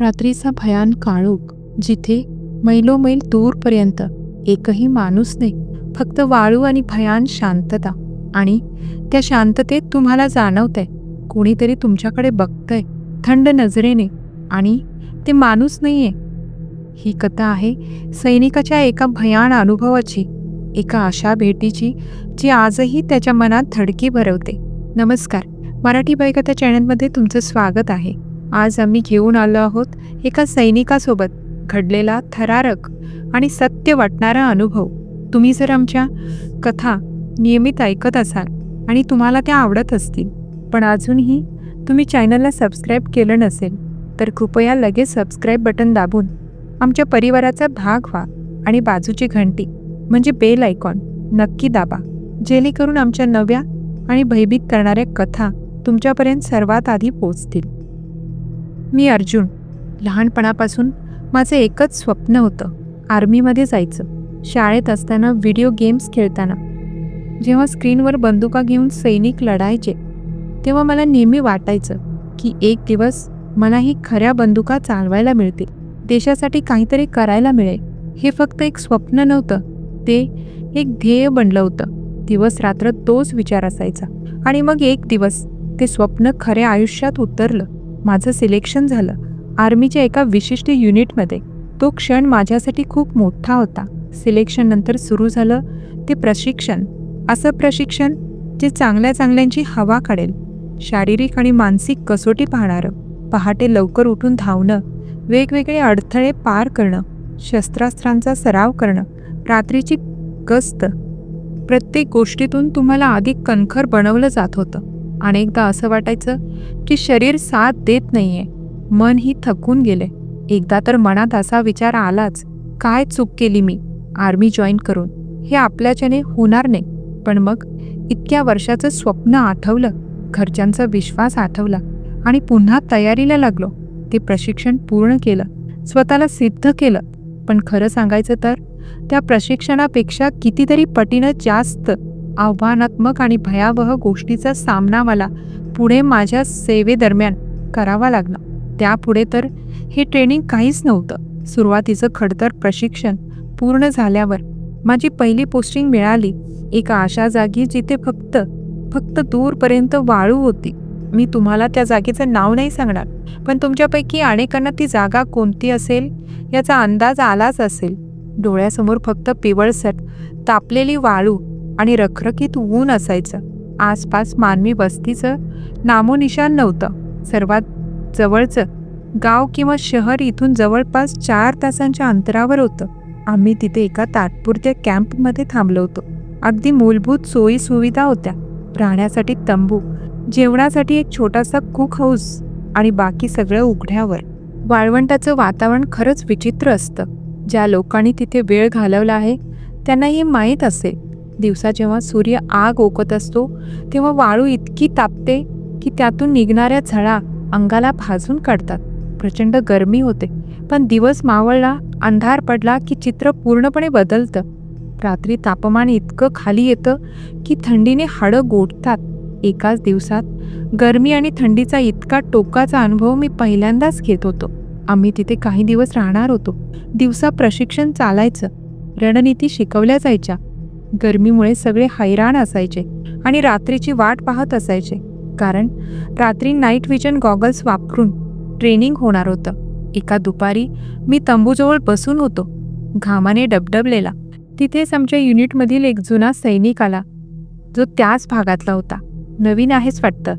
रात्रीचा भयान काळोख जिथे मैलोमैल दूरपर्यंत एकही माणूस नाही फक्त वाळू आणि भयान शांतता. आणि त्या शांततेत तुम्हाला जाणवतंय कोणीतरी तुमच्याकडे बघतंय थंड नजरेने. आणि ते माणूस नाही आहे ही कथा आहे सैनिकाच्या एका भयान अनुभवाची एका अशा भेटीची जी आजही त्याच्या मनात धडकी भरवते. नमस्कार. मराठी बायकथा चॅनलमध्ये तुमचं स्वागत आहे. आज आम्ही घेऊन आलो आहोत एका सैनिकासोबत घडलेला थरारक आणि सत्य वाटणारा अनुभव. तुम्ही जर आमच्या कथा नियमित ऐकत असाल आणि तुम्हाला त्या आवडत असतील पण अजूनही तुम्ही चॅनलला सबस्क्राईब केलं नसेल तर कृपया लगेच सबस्क्राईब बटन दाबून आमच्या परिवाराचा भाग व्हा आणि बाजूची घंटी म्हणजे बेल आयकॉन नक्की दाबा जेणेकरून आमच्या नव्या आणि भयभीत करणाऱ्या कथा तुमच्यापर्यंत सर्वात आधी पोचतील मी अर्जुन. लहानपणापासून माझं एकच स्वप्न होतं आर्मीमध्ये जायचं. शाळेत असताना व्हिडिओ गेम्स खेळताना. जेव्हा स्क्रीनवर बंदुका घेऊन सैनिक लढायचे तेव्हा मला नेहमी वाटायचं की एक दिवस मला ही खऱ्या बंदुका चालवायला मिळतील. देशासाठी काहीतरी करायला मिळेल. हे फक्त एक स्वप्न नव्हतं. ते एक ध्येय बनलं होतं. दिवस रात्र तोच विचार असायचा. आणि मग एक दिवस ते स्वप्न खऱ्या आयुष्यात उतरलं. माझं सिलेक्शन झालं. आर्मीच्या एका विशिष्ट युनिटमध्ये तो क्षण माझ्यासाठी खूप मोठा होता. सिलेक्शननंतर सुरू झालं. ते प्रशिक्षण असं प्रशिक्षण जे चांगल्या चांगल्यांची हवा काढेल. शारीरिक आणि मानसिक कसोटी पाहणारं पहाटे लवकर उठून धावणं वेगवेगळे अडथळे पार करणं शस्त्रास्त्रांचा सराव करणं रात्रीची गस्त प्रत्येक गोष्टीतून तुम्हाला अधिक कणखर बनवलं जात होतं. अनेकदा असं वाटायचं की शरीर साथ देत नाहीये. मन ही थकून गेले. एकदा तर मनात असा विचार आलाच काय चूक केली मी? आर्मी जॉईन करून. हे आपल्याच्याने होणार नाही. पण मग इतक्या वर्षाचं स्वप्न आठवलं घरच्यांचा विश्वास आठवला आणि पुन्हा तयारीला लागलो. ते प्रशिक्षण पूर्ण केलं स्वतःला सिद्ध केलं. पण खरं सांगायचं तर त्या प्रशिक्षणापेक्षा कितीतरी पटीनं जास्त. आव्हानात्मक आणि भयावह गोष्टीचा सामना मला पुढे माझ्या सेवेदरम्यान करावा लागला. त्यापुढे तर हे ट्रेनिंग काहीच नव्हतं. सुरुवातीचं खडतर प्रशिक्षण पूर्ण झाल्यावर माझी पहिली पोस्टिंग मिळाली एका अशा जागी जिथे फक्त फक्त दूरपर्यंत वाळू होती. मी तुम्हाला त्या जागेचं नाव नाही सांगणार पण तुमच्यापैकी अनेकांना ती जागा कोणती असेल याचा अंदाज आलाच असेल. डोळ्यासमोर फक्त पिवळसट तापलेली वाळू आणि रखरखीत ऊन असायचं. आसपास मानवी वस्तीचं नामोनिशान नव्हतं. सर्वात जवळचं गाव किंवा शहर इथून जवळपास चार तासांच्या अंतरावर होतं. आम्ही तिथे एका तात्पुरत्या कॅम्पमध्ये थांबलो होतो. अगदी मूलभूत सोयी सुविधा होत्या. राहण्यासाठी तंबू जेवणासाठी एक छोटासा कुक हाऊस आणि बाकी सगळं उघड्यावर. वाळवंटाचं वातावरण खरंच विचित्र असतं. ज्या लोकांनी तिथे वेळ घालवला आहे त्यांना हे माहीत असेल दिवसा जेव्हा सूर्य आग ओकत असतो तेव्हा वाळू इतकी तापते की त्यातून निघणाऱ्या झळा अंगाला भाजून काढतात. प्रचंड गरमी होते पण दिवस मावळला अंधार पडला की चित्र पूर्णपणे बदलतं. रात्री तापमान इतकं खाली येतं की थंडीने हाडं गोठतात एकाच दिवसात गरमी आणि थंडीचा इतका टोकाचा अनुभव मी पहिल्यांदाच घेत होतो. आम्ही तिथे काही दिवस राहणार होतो. दिवसा प्रशिक्षण चालायचं रणनीती शिकवल्या जायच्या गरमीमुळे सगळे हैराण असायचे आणि रात्रीची वाट पाहत असायचे. कारण रात्री नाईट व्हिजन गॉगल्स वापरून ट्रेनिंग होणार होतं. एका दुपारी मी तंबूजवळ बसून होतो. घामाने डबडबलेला. तिथेच आमच्या युनिटमधील एक जुना सैनिक आला. जो त्याच भागातला होता. नवीन आहेच वाटतं.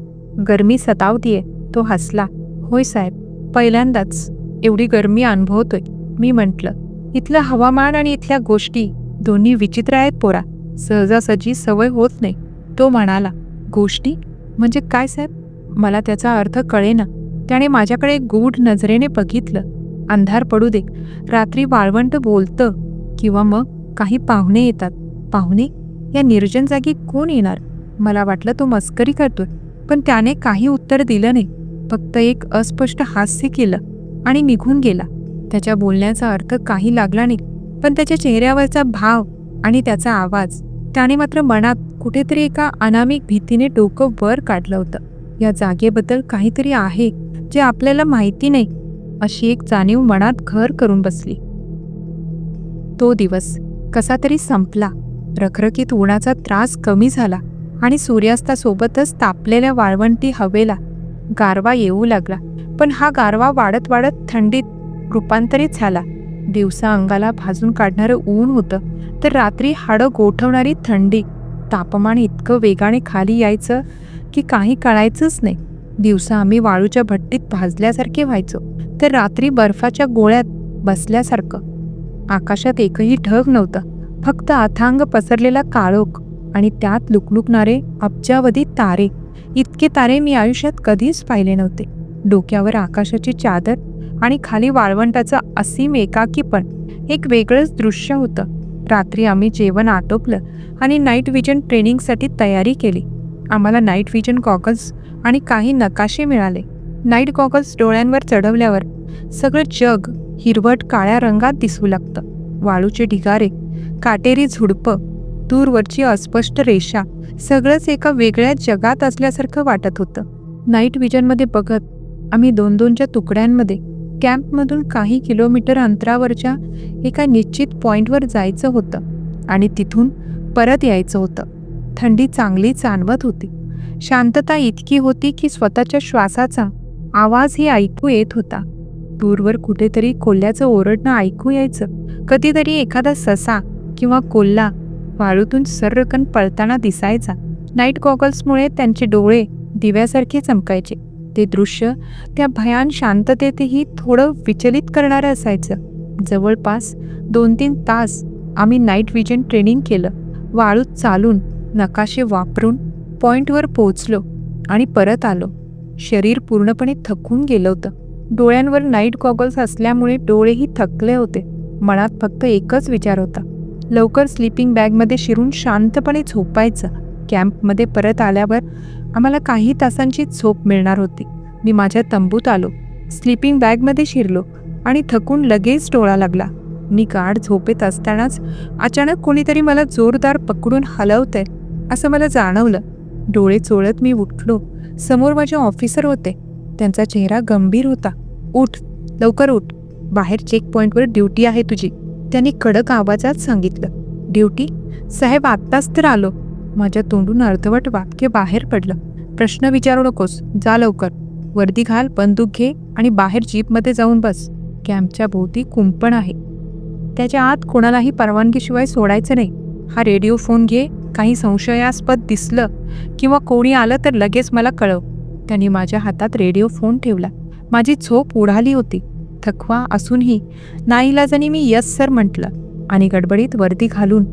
गरमी सतावतीये. तो हसला. होय साहेब पहिल्यांदाच. एवढी गरमी अनुभवतोय. मी म्हटलं इथलं हवामान आणि इथल्या गोष्टी दोन्ही विचित्र आहेत पोरा. सहजासहजी सवय होत नाही. तो म्हणाला गोष्टी? म्हणजे काय साहेब? मला त्याचा अर्थ कळेना. त्याने माझ्याकडे गूढ नजरेने बघितलं. अंधार पडू दे. रात्री वाळवंट बोलतं किंवा मग काही पाहुणे येतात. पाहुणे? या निर्जन जागी कोण येणार? मला वाटलं तो मस्करी करतोय. पण त्याने काही उत्तर दिलं नाही. फक्त एक अस्पष्ट हास्य केलं आणि निघून गेला. त्याच्या बोलण्याचा अर्थ काही लागला नाही. पण त्याच्या चेहऱ्यावरचा भाव आणि त्याचा आवाज त्याने मात्र मनात कुठेतरी एका अनामिक भीतीने डोकं वर काढलं होतं. या जागेबद्दल काहीतरी आहे जे आपल्याला माहिती नाही अशी एक जाणीव मनात घर करून बसली. तो दिवस कसा तरी संपला. रखरखीत उन्हाचा त्रास कमी झाला आणि सूर्यास्तासोबतच तापलेल्या वाळवंटी हवेला गारवा येऊ लागला. पण हा गारवा वाढत वाढत थंडीत रूपांतरित झाला. दिवसा अंगाला भाजून काढणारं ऊन होतं तर रात्री हाडं गोठवणारी थंडी तापमान इतकं वेगाने खाली यायचं की काही कळायचंच नाही. दिवसा आम्ही वाळूच्या भट्टीत भाजल्यासारखे व्हायचो तर रात्री बर्फाच्या गोळ्यात बसल्यासारखं. आकाशात एकही ढग नव्हतं फक्त अथांग पसरलेला काळोख आणि त्यात लुकलुकणारे अब्जावधी तारे. इतके तारे मी आयुष्यात कधीच पाहिले नव्हते. डोक्यावर आकाशाची चादर आणि खाली वाळवंटाचं असीम एकाकीपण एक वेगळंच दृश्य होतं. रात्री आम्ही जेवण आटोपलं आणि नाईट विजन ट्रेनिंगसाठी तयारी केली. आम्हाला नाईट विजन गॉगल्स आणि काही नकाशे मिळाले. नाईट गॉगल्स डोळ्यांवर चढवल्यावर सगळं जग हिरवट काळ्या रंगात दिसू लागतं. वाळूचे ढिगारे काटेरी झुडपं दूरवरची अस्पष्ट रेषा सगळंच एका वेगळ्या जगात असल्यासारखं वाटत होतं. नाईट विजनमध्ये बघत आम्ही दोन दोनच्या तुकड्यांमध्ये कॅम्पमधून काही किलोमीटर अंतरावरच्या एका निश्चित पॉईंटवर जायचं होतं आणि तिथून परत यायचं होतं. थंडी चांगली जाणवत होती. शांतता इतकी होती की स्वतःच्या श्वासाचा आवाजही ऐकू येत होता. दूरवर कुठेतरी कोल्ह्याचं ओरडणं ऐकू यायचं. कधीतरी एखादा ससा किंवा कोल्हा वाळूतून सर्रकन पळताना दिसायचा. नाईट गॉगल्समुळे त्यांचे डोळे दिव्यासारखे चमकायचे. ते दृश्य त्या भयान शांततेतही थोडं विचलित करणारं असायचं. जवळपास दोन तीन तास आम्ही नाईट विजन ट्रेनिंग केलं. वाळूत चालून नकाशे वापरून पॉईंटवर पोहोचलो आणि परत आलो. शरीर पूर्णपणे थकून गेलं होतं. डोळ्यांवर नाईट गॉगल्स असल्यामुळे डोळेही थकले होते. मनात फक्त एकच विचार होता. लवकर स्लीपिंग बॅगमध्ये शिरून शांतपणे झोपायचं. कॅम्पमध्ये परत आल्यावर आम्हाला काही तासांची झोप मिळणार होती. मी माझ्या तंबूत आलो. स्लीपिंग बॅगमध्ये शिरलो आणि थकून लगेच डोळा लागला. मी गाढ झोपेत असतानाच अचानक कोणीतरी मला जोरदार पकडून हलवतंय असं मला जाणवलं. डोळे चोळत मी उठलो. समोर माझे ऑफिसर होते. त्यांचा चेहरा गंभीर होता. उठ लवकर उठ. बाहेर चेक पॉईंटवर ड्युटी आहे तुझी. त्यांनी कडक आवाजात सांगितलं. ड्युटी? साहेब आत्ताच तर आलो. माझ्या तोंडून अर्धवट वाक्य बाहेर पडलं. प्रश्न विचारू नकोस. जा लवकर. वर्दी घाल बंदूक घे आणि बाहेर जीपमध्ये जाऊन बस. कॅम्पच्या भोवती कुंपण आहे. त्याच्या आत कोणालाही परवानगीशिवाय सोडायचं नाही. हा रेडिओ फोन घे. काही संशयास्पद दिसलं किंवा कोणी आलं तर लगेच मला कळव. त्यांनी माझ्या हातात रेडिओ फोन ठेवला. माझी झोप उडाली होती. थकवा असूनही नाईलाजाने मी यस सर म्हटलं आणि गडबडीत वर्दी घालून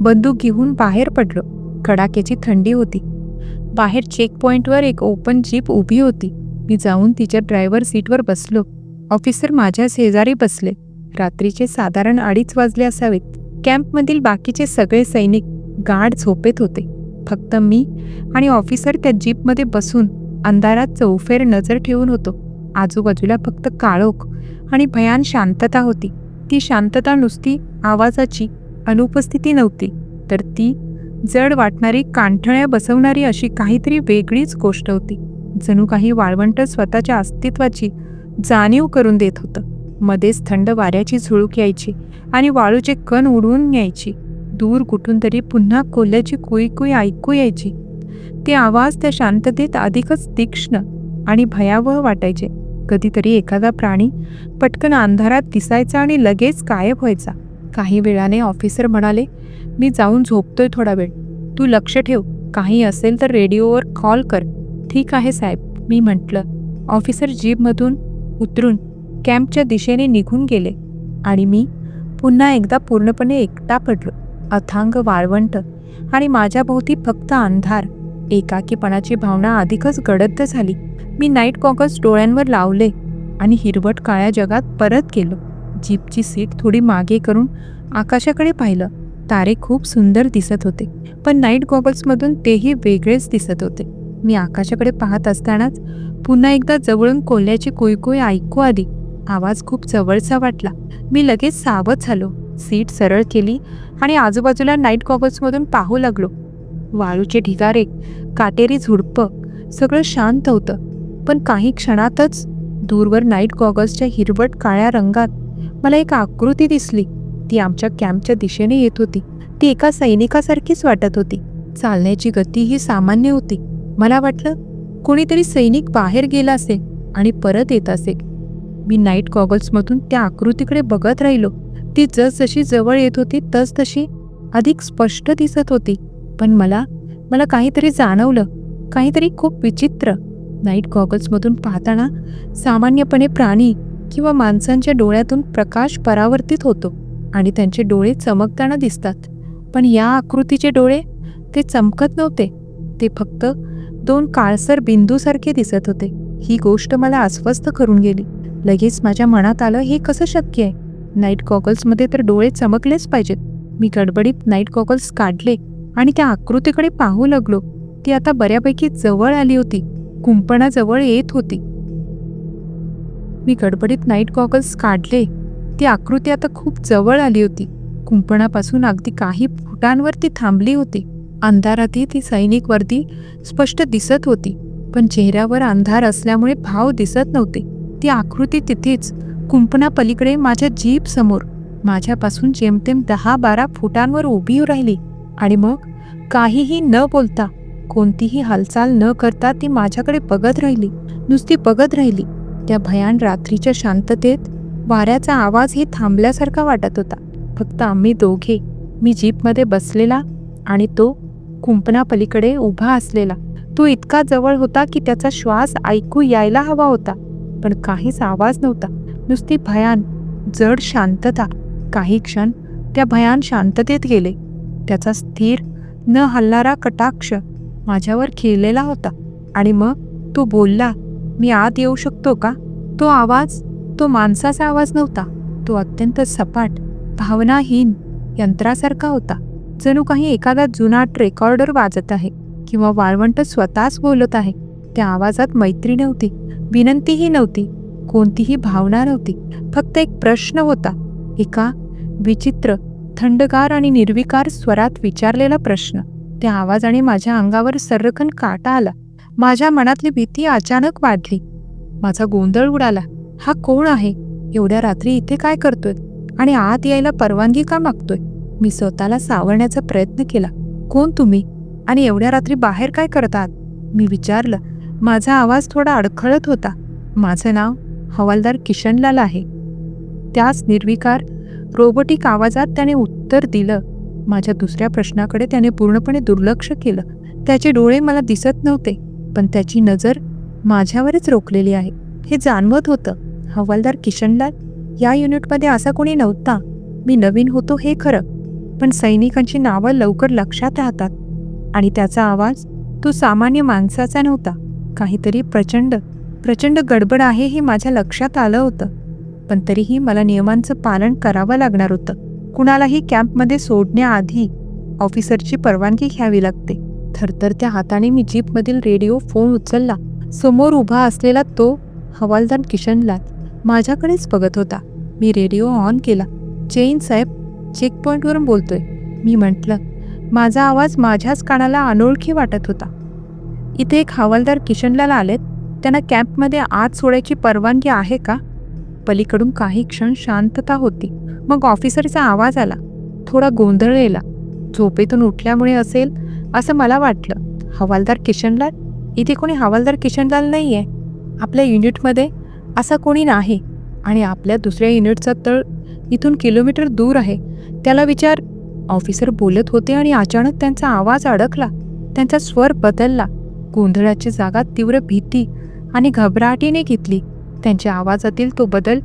बंदूक घेऊन बाहेर पडलो. कडाक्याची थंडी होती. बाहेर चेक पॉईंटवर एक ओपन जीप उभी होती. मी जाऊन तिच्या ड्रायव्हर सीटवर बसलो. ऑफिसर माझ्या शेजारी बसले. रात्रीचे साधारण अडीच वाजले असावेत. कॅम्पमधील बाकीचे सगळे सैनिक गाढ झोपेत होते. फक्त मी आणि ऑफिसर त्या जीपमध्ये बसून अंधारात चौफेर नजर ठेवून होतो. आजूबाजूला फक्त काळोख आणि भयान शांतता होती. ती शांतता नुसती आवाजाची अनुपस्थिती नव्हती. तर ती जड वाटणारी कांठळ्या बसवणारी अशी काहीतरी वेगळीच गोष्ट होती. जणू काही वाळवंट स्वतःच्या अस्तित्वाची जाणीव करून देत होतं. मध्येच थंड वाऱ्याची झुळूक यायची आणि वाळूचे कण उडवून यायची दूर कुठून तरी पुन्हा कोल्ह्याची कुई कुई ऐकू यायची. ते आवाज त्या शांततेत अधिकच तीक्ष्ण आणि भयावह वाटायचे. कधीतरी एखादा प्राणी पटकन अंधारात दिसायचा आणि लगेच गायब व्हायचा. काही वेळाने ऑफिसर म्हणाले मी जाऊन झोपतोय थोडा वेळ. तू लक्ष ठेव. काही असेल तर रेडिओवर कॉल कर. ठीक आहे साहेब मी म्हटलं. ऑफिसर जीपमधून उतरून कॅम्पच्या दिशेने निघून गेले आणि मी पुन्हा एकदा पूर्णपणे एकटा पडलो. अथांग वाळवंट आणि माझ्याभोवती फक्त अंधार. एकाकीपणाची भावना अधिकच गडद्द झाली. मी नाईट कॉकस डोळ्यांवर लावले आणि हिरवट काळ्या जगात परत गेलो. जीपची सीट थोडी मागे करून आकाशाकडे पाहिलं. तारे खूप सुंदर दिसत होते पण नाईट गॉगल्समधून तेही वेगळेच दिसत होते. मी आकाशाकडे पाहत असतानाच पुन्हा एकदा जवळून कोल्ह्याची कुयकुय ऐकू आली. आवाज खूप जवळचा वाटला. मी लगेच सावध झालो. सीट सरळ केली आणि आजूबाजूला नाईट गॉगल्समधून पाहू लागलो. वाळूचे ढिगारे काटेरी झुडपं सगळं शांत होतं. पण काही क्षणातच दूरवर नाईट गॉगल्सच्या हिरवट काळ्या रंगात मला एक आकृती दिसली. ती आमच्या कॅम्पच्या दिशेने येत होती. ती एका सैनिकासारखीच वाटत होती. चालण्याची गती ही सामान्य होती. मला वाटलं कोणीतरी सैनिक बाहेर गेला असेल आणि परत येत असेल. मी नाईट गॉगल्समधून त्या आकृतीकडे बघत राहिलो. ती जसजशी जवळ येत होती तसतशी अधिक स्पष्ट दिसत होती. पण मला मला काहीतरी जाणवलं. काहीतरी खूप विचित्र. नाईट गॉगल्समधून पाहताना सामान्यपणे प्राणी किंवा माणसांच्या डोळ्यातून प्रकाश परावर्तित होतो आणि त्यांचे डोळे चमकताना दिसतात. पण या आकृतीचे डोळे ते चमकत नव्हते. ते फक्त दोन काळसर बिंदूसारखे दिसत होते. ही गोष्ट मला अस्वस्थ करून गेली. लगेच माझ्या मनात आलं हे कसं शक्य आहे? नाईट गॉगल्समध्ये तर डोळे चमकलेच पाहिजेत. मी गडबडीत नाईट गॉगल्स काढले आणि त्या आकृतीकडे पाहू लागलो. ती आता बऱ्यापैकी जवळ आली होती. कुंपणाजवळ येत होती. मी गडबडीत नाईट गॉगल्स काढले. ती आकृती आता खूप जवळ आली होती. कुंपणापासून अगदी काही फुटांवर ती थांबली होती. अंधारातही ती सैनिक वर्दी स्पष्ट दिसत होती पण चेहऱ्यावर अंधार असल्यामुळे भाव दिसत नव्हते. ती आकृती तिथेच कुंपणापलीकडे माझ्या जीप समोर. माझ्यापासून जेमतेम दहा बारा फुटांवर उभी राहिली. आणि मग काहीही न बोलता कोणतीही हालचाल न करता ती माझ्याकडे बघत राहिली. नुसती बघत राहिली. त्या भयान रात्रीच्या शांततेत वाऱ्याचा आवाजही थांबल्यासारखा वाटत होता. फक्त आम्ही दोघे मी जीपमध्ये बसलेला आणि तो कुंपणापलीकडे उभा असलेला. तो इतका जवळ होता की त्याचा श्वास ऐकू यायला हवा होता पण काहीच आवाज नव्हता. नुसती भयान जड शांतता. काही क्षण त्या भयान शांततेत गेले. त्याचा स्थिर न हलणारा कटाक्ष माझ्यावर खिळलेला होता आणि मग तो बोलला मी आत येऊ शकतो का? तो आवाज तो माणसाचा आवाज नव्हता. तो अत्यंत सपाट भावनाहीन यंत्रासारखा होता. जणू काही एखादा जुनाट रेकॉर्डर वाजत आहे किंवा वाळवंट स्वतःच बोलत आहे. त्या आवाजात मैत्री नव्हती विनंतीही नव्हती कोणतीही भावना नव्हती. फक्त एक प्रश्न होता. एका विचित्र थंडगार आणि निर्विकार स्वरात विचारलेला प्रश्न. त्या आवाजाने माझ्या अंगावर सर्रखन काटा आला. माझ्या मनातली भीती अचानक वाढली. माझा गोंधळ उडाला. हा कोण आहे? एवढ्या रात्री इथे काय करतोय? आणि आत यायला परवानगी का मागतोय? मी स्वतःला सावरण्याचा प्रयत्न केला. कोण तुम्ही? आणि एवढ्या रात्री बाहेर काय करतात? मी विचारलं. माझा आवाज थोडा अडखळत होता. माझं नाव हवालदार किशनलाल आहे. त्याच निर्विकार रोबोटिक आवाजात त्याने उत्तर दिलं. माझ्या दुसऱ्या प्रश्नाकडे त्याने पूर्णपणे दुर्लक्ष केलं. त्याचे डोळे मला दिसत नव्हते. पण त्याची नजर माझ्यावरच रोखलेली आहे. हे जाणवत होतं. हवालदार किशनलाल या युनिटमध्ये असा कोणी नव्हता. मी नवीन होतो हे खरं. पण सैनिकांची नावं लवकर लक्षात राहतात. आणि त्याचा आवाज तो सामान्य माणसाचा नव्हता. काहीतरी प्रचंड प्रचंड गडबड आहे हे माझ्या लक्षात आलं होतं. पण तरीही मला नियमांचं पालन करावं लागणार होतं. कुणालाही कॅम्पमध्ये सोडण्याआधी ऑफिसरची परवानगी घ्यावी लागते. थरथरत्या हाताने मी जीपमधील रेडिओ फोन उचलला. समोर उभा असलेला तो हवालदार किशनलाल माझ्याकडेच बघत होता. मी रेडिओ ऑन केला. जैन साहेब चेकपॉईंटवरून बोलतोय. मी म्हटलं माझा आवाज माझ्याच कानाला अनोळखी वाटत होता. इथे एक हवालदार किशनलाल आलेत. त्यांना कॅम्पमध्ये आत सोडायची परवानगी आहे का? पलीकडून काही क्षण शांतता होती. मग ऑफिसरचा आवाज आला. थोडा गोंधळलेला झोपेतून उठल्यामुळे असेल असं मला वाटलं. हवालदार किशनलाल? इथे कोणी हवालदार किशनलाल नाही आहे आपल्या युनिटमध्ये असा कोणी नाही. आणि आपल्या दुसऱ्या युनिटचा तळ इथून किलोमीटर दूर आहे. त्याला विचार. ऑफिसर बोलत होते आणि अचानक त्यांचा आवाज अडकला. त्यांचा स्वर बदलला. गोंधळाची जागा तीव्र भीती आणि घबराटीने घेतली. त्यांच्या आवाजातील तो बदल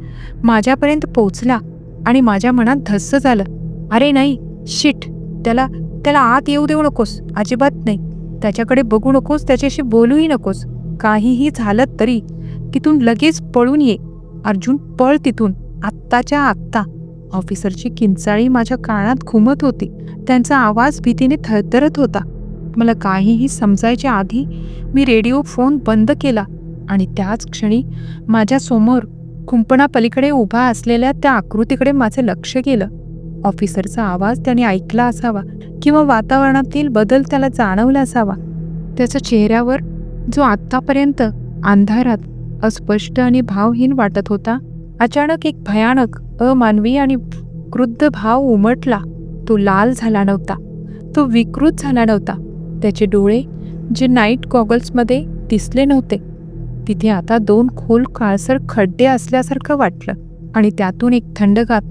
माझ्यापर्यंत पोचला आणि माझ्या मनात धस्स झालं. अरे नाही. शिट. त्याला त्याला आत येऊ देऊ नकोस अजिबात नाही. त्याच्याकडे बघू नकोस त्याच्याशी बोलूही नकोस. काहीही झालं तरी तिथून लगेच पळून ये. अर्जुन पळ तिथून. आत्ताच्या आत्ता. ऑफिसरची किंचाळी माझ्या कानात घुमत होती. त्यांचा आवाज भीतीने थरथरत होता. मला काहीही समजायच्या आधी मी रेडिओ फोन बंद केला आणि त्याच क्षणी माझ्यासमोर कुंपणापलीकडे उभा असलेल्या त्या आकृतीकडे माझं लक्ष गेलं. ऑफिसरचा आवाज त्याने ऐकला असावा किंवा वातावरणातील बदल त्याला जाणवला असावा. त्याच्या चेहऱ्यावर जो आत्तापर्यंत अंधारात अस्पष्ट आणि भावहीन वाटत होता अचानक एक भयानक अमानवी आणि क्रुद्ध भाव उमटला. तो लाल झाला नव्हता. तो विकृत झाला नव्हता. त्याचे डोळे जे नाईट गॉगल्समध्ये दिसले नव्हते तिथे आता दोन खोल काळसर खड्डे असल्यासारखं वाटलं आणि त्यातून एक थंडगात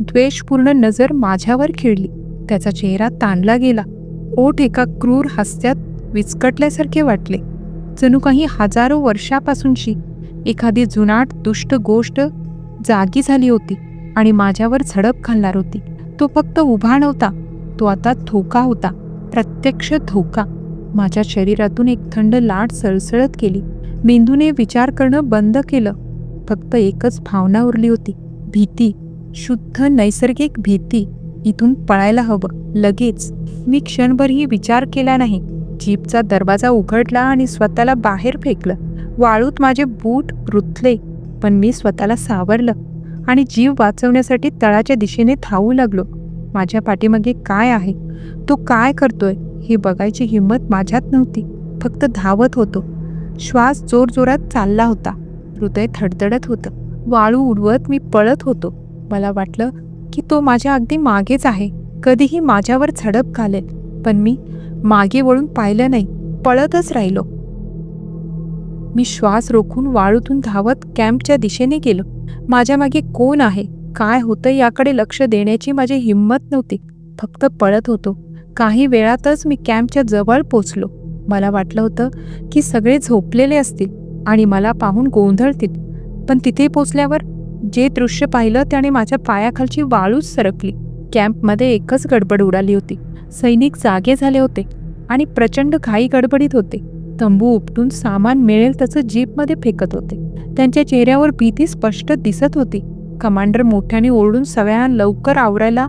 द्वेषपूर्ण नजर माझ्यावर खिळली. त्याचा चेहरा ताणला गेला. ओठ एका क्रूर हास्यात विचकटल्यासारखे वाटले. जणू काही हजारो वर्षापासूनची एखादी जुनाट दुष्ट गोष्ट जागी झाली होती आणि माझ्यावर झडप घालणार होती. तो फक्त उभा नव्हता. तो आता धोका होता. प्रत्यक्ष धोका. माझ्या शरीरातून एक थंड लाट सळसळत केली मेंदूने विचार करणं बंद केलं. फक्त एकच भावना उरली होती. भीती. शुद्ध नैसर्गिक भीती इथून पळायला हवं. लगेच. मी क्षणभरही विचार केला नाही. जीपचा दरवाजा उघडला आणि स्वतःला बाहेर फेकलं. वाळूत माझे बूट रुतले पण मी स्वतःला सावरलं आणि जीव वाचवण्यासाठी तळाच्या दिशेने धावू लागलो. माझ्या पाठीमागे काय आहे? तो काय करतोय? हे बघायची हिंमत माझ्यात नव्हती. फक्त धावत होतो. श्वास जोरजोरात चालला होता. हृदय थडथडत होतं. वाळू उडवत मी पळत होतो. मला वाटलं की तो माझ्या अगदी मागेच आहे. कधीही माझ्यावर झडप घालेल. पण मी मागे वळून पाहिलं नाही पळतच राहिलो. मी श्वास रोखून वाळूतून धावत कॅम्पच्या दिशेने गेलो. माझ्या मागे कोण आहे? काय होतं याकडे लक्ष देण्याची माझी हिंमत नव्हती. फक्त पळत होतो. काही वेळातच मी कॅम्पच्या जवळ पोचलो. मला वाटलं होतं की सगळे झोपलेले असतील आणि मला पाहून गोंधळतील. पण तिथे पोचल्यावर जे दृश्य पाहिलं त्याने माझ्या पायाखालची वाळूच सरकली. कॅम्पमध्ये एकच गडबड उडाली होती. सैनिक जागे झाले होते आणि प्रचंड घाई गडबडीत होते. तंबू उपटून सामान मिळेल तसं जीपमध्ये फेकत होते. त्यांच्या चेहऱ्यावर भीती स्पष्ट दिसत होती. कमांडर मोठ्याने ओरडून सगळ्यांना लवकर आवरायला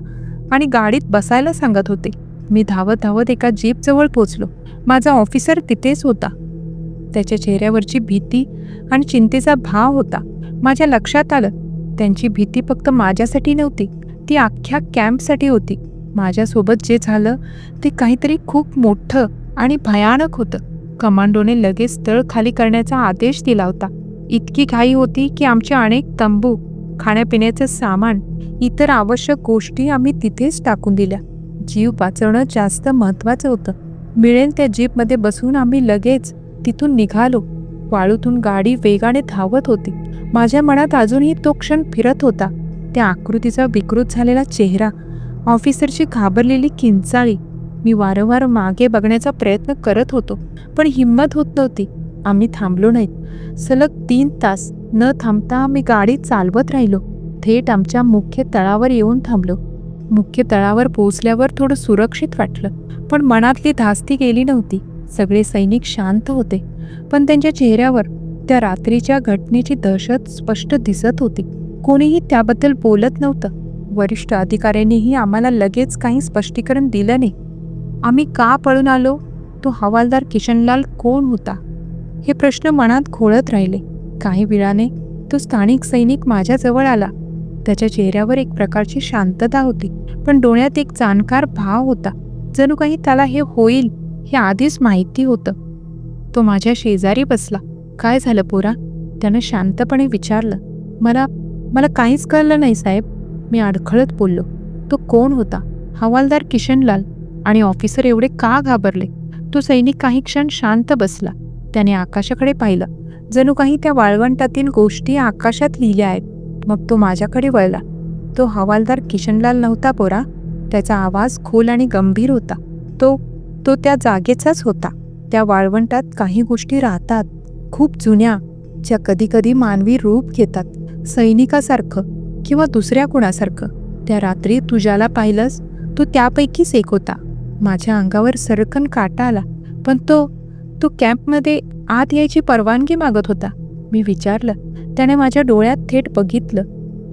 आणि गाडीत बसायला सांगत होते. मी धावत धावत एका जीपजवळ पोचलो. माझा ऑफिसर तिथेच होता. त्याच्या चेहऱ्यावरची भीती आणि चिंतेचा भाव होता. माझ्या लक्षात आलं. त्यांची भीती फक्त माझ्यासाठी नव्हती. ती अख्ख्या कॅम्पसाठी होती. माझ्यासोबत जे झालं ते काहीतरी खूप मोठं आणि भयानक होतं. कमांडोने लगेच तळ खाली करण्याचा आदेश दिला होता. इतकी घाई होती की आमचे अनेक तंबू खाण्यापिण्याचं सामान इतर आवश्यक गोष्टी आम्ही तिथेच टाकून दिल्या. जीव वाचवणं जास्त महत्त्वाचं होतं. मिळेल त्या जीपमध्ये बसून आम्ही लगेच तिथून निघालो. वाळूतून गाडी वेगाने धावत होती. माझ्या मनात अजूनही तो क्षण फिरत होता. त्या आकृतीचा विकृत झालेला चेहरा ऑफिसरची घाबरलेली किंचाळी. मी वारंवार मागे बघण्याचा प्रयत्न करत होतो पण हिंमत होत नव्हती. आम्ही थांबलो नाहीत. सलग तीन तास न थांबता आम्ही गाडी चालवत राहिलो. थेट आमच्या मुख्य तळावर येऊन थांबलो. मुख्य तळावर पोहोचल्यावर थोडं सुरक्षित वाटलं पण मनातली धास्ती गेली नव्हती. सगळे सैनिक शांत होते पण त्यांच्या चेहऱ्यावर त्या रात्रीच्या घटनेची दहशत स्पष्ट दिसत होती. कोणीही त्याबद्दल बोलत नव्हतं. वरिष्ठ अधिकाऱ्यांनीही आम्हाला लगेच काही स्पष्टीकरण दिलं नाही. आम्ही का पळून आलो? तो हवालदार किशनलाल कोण होता? हे प्रश्न मनात घोळत राहिले. काही वेळाने तो स्थानिक सैनिक माझ्याजवळ आला. त्याच्या चेहऱ्यावर एक प्रकारची शांतता होती पण डोळ्यात एक जाणकार भाव होता. जणू काही त्याला हे होईल हे आधीच माहिती होतं. तो माझ्या शेजारी बसला. काय झालं पोरा? त्यानं शांतपणे विचारलं. मला मला काहीच कळलं नाही साहेब. मी अडखळत बोललो. तो कोण होता? हवालदार किशनलाल. आणि ऑफिसर एवढे का घाबरले? तो सैनिक काही क्षण शांत बसला. त्याने आकाशाकडे पाहिलं. जणू काही त्या वाळवंटातील गोष्टी आकाशात लिहिल्या आहेत. मग तो माझ्याकडे वळला. तो हवालदार किशनलाल नव्हता पोरा. त्याचा आवाज खोल आणि गंभीर होता. तो तो त्या जागेचाच होता. त्या वाळवंटात काही गोष्टी राहतात खूप जुन्या ज्या कधीकधी मानवी रूप घेतात सैनिकासारखं किंवा दुसऱ्या कुणासारखं. त्या रात्री तुझ्याला पाहिलंस तो त्यापैकीच एक होता. माझ्या अंगावर सरकन काटा आला पण तो तो कॅम्पमध्ये आत यायची परवानगी मागत होता. मी विचारलं त्याने माझ्या डोळ्यात थेट बघितलं.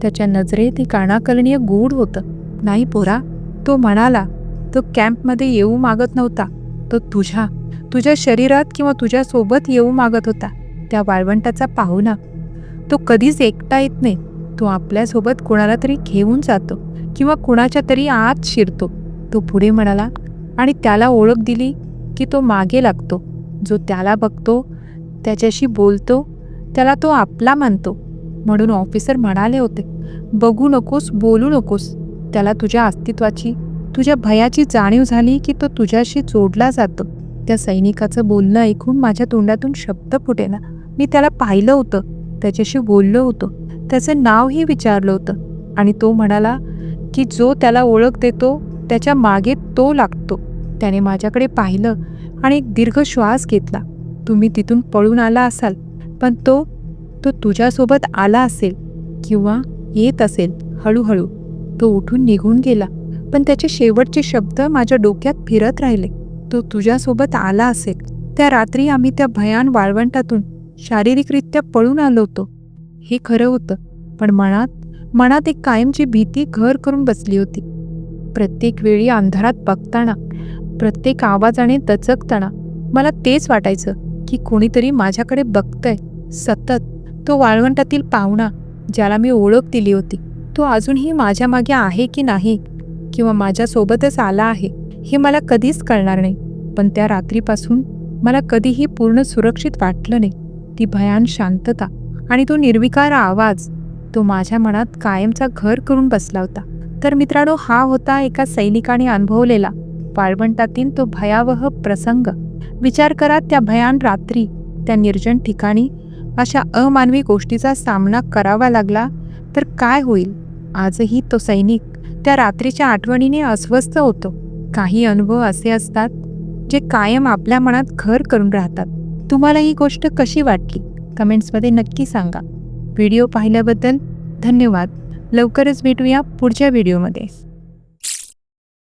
त्याच्या नजरेत एक अनाकलनीय गूढ होतं. नाही पोरा तो म्हणाला तो कॅम्पमध्ये येऊ मागत नव्हता. तो तुझ्या तुझ्या शरीरात किंवा तुझ्यासोबत येऊ मागत होता. त्या वाळवंटाचा पाहुणा. तो कधीच एकटा येत नाही. तो आपल्यासोबत कोणाला तरी घेऊन जातो किंवा कुणाच्या तरी आत शिरतो. तो पुढे म्हणाला आणि त्याला ओळख दिली की तो मागे लागतो. जो त्याला बघतो त्याच्याशी बोलतो त्याला तो आपला मानतो. म्हणून ऑफिसर म्हणाले होते बघू नकोस बोलू नकोस. त्याला तुझ्या अस्तित्वाची तुझ्या भयाची जाणीव झाली की तो तुझ्याशी जोडला जातो. त्या सैनिकाचं बोलणं ऐकून माझ्या तोंडातून शब्द फुटेना. मी त्याला पाहिलं होतं. त्याच्याशी बोललो होतो. त्याचं नावही विचारलं होतं. आणि तो म्हणाला की जो त्याला ओळख देतो त्याच्यामागे तो लागतो. त्याने माझ्याकडे पाहिलं आणि एक दीर्घ श्वास घेतला. तुम्ही तिथून पळून आला असाल पण तो तो तुझ्यासोबत आला असेल किंवा येत असेल हळूहळू. तो उठून निघून गेला. पण त्याचे शेवटचे शब्द माझ्या डोक्यात फिरत राहिले. तो तुझ्यासोबत आला असेल. त्या रात्री आम्ही त्या भयान वाळवंटातून शारीरिकरित्या पळून आलो होतो. हे खरं होतं पण मनात मनात एक कायमची भीती घर करून बसली होती. प्रत्येक वेळी अंधारात बघताना प्रत्येक आवाजाने दचकताना मला तेच वाटायचं की कोणीतरी माझ्याकडे बघतंय सतत. तो वाळवंटातील पाहुणा ज्याला मी ओळख दिली होती तो अजूनही माझ्या मागे आहे की नाही किंवा माझ्यासोबतच आला आहे हे मला कधीच कळणार नाही. पण त्या रात्रीपासून मला कधीही पूर्ण सुरक्षित वाटलं नाही. ती भयान शांतता आणि तो निर्विकार आवाज तो माझ्या मनात कायमचा घर करून बसला होता. तर मित्रांनो हा होता एका सैनिकाने अनुभवलेला वाळवंटातील तो भयावह प्रसंग. विचार करा त्या भयान रात्री त्या निर्जन ठिकाणी अशा अमानवी गोष्टीचा सामना करावा लागला तर काय होईल? आजही तो सैनिक त्या रात्रीच्या आठवणीने अस्वस्थ होतो. काही अनुभव असे असतात जे कायम आपल्या मनात घर करून राहतात. तुम्हाला ही गोष्ट कशी वाटली? कमेंट्समध्ये नक्की सांगा. व्हिडिओ पाहिल्याबद्दल धन्यवाद. लवकरच भेटूया पुढच्या व्हिडिओमध्ये.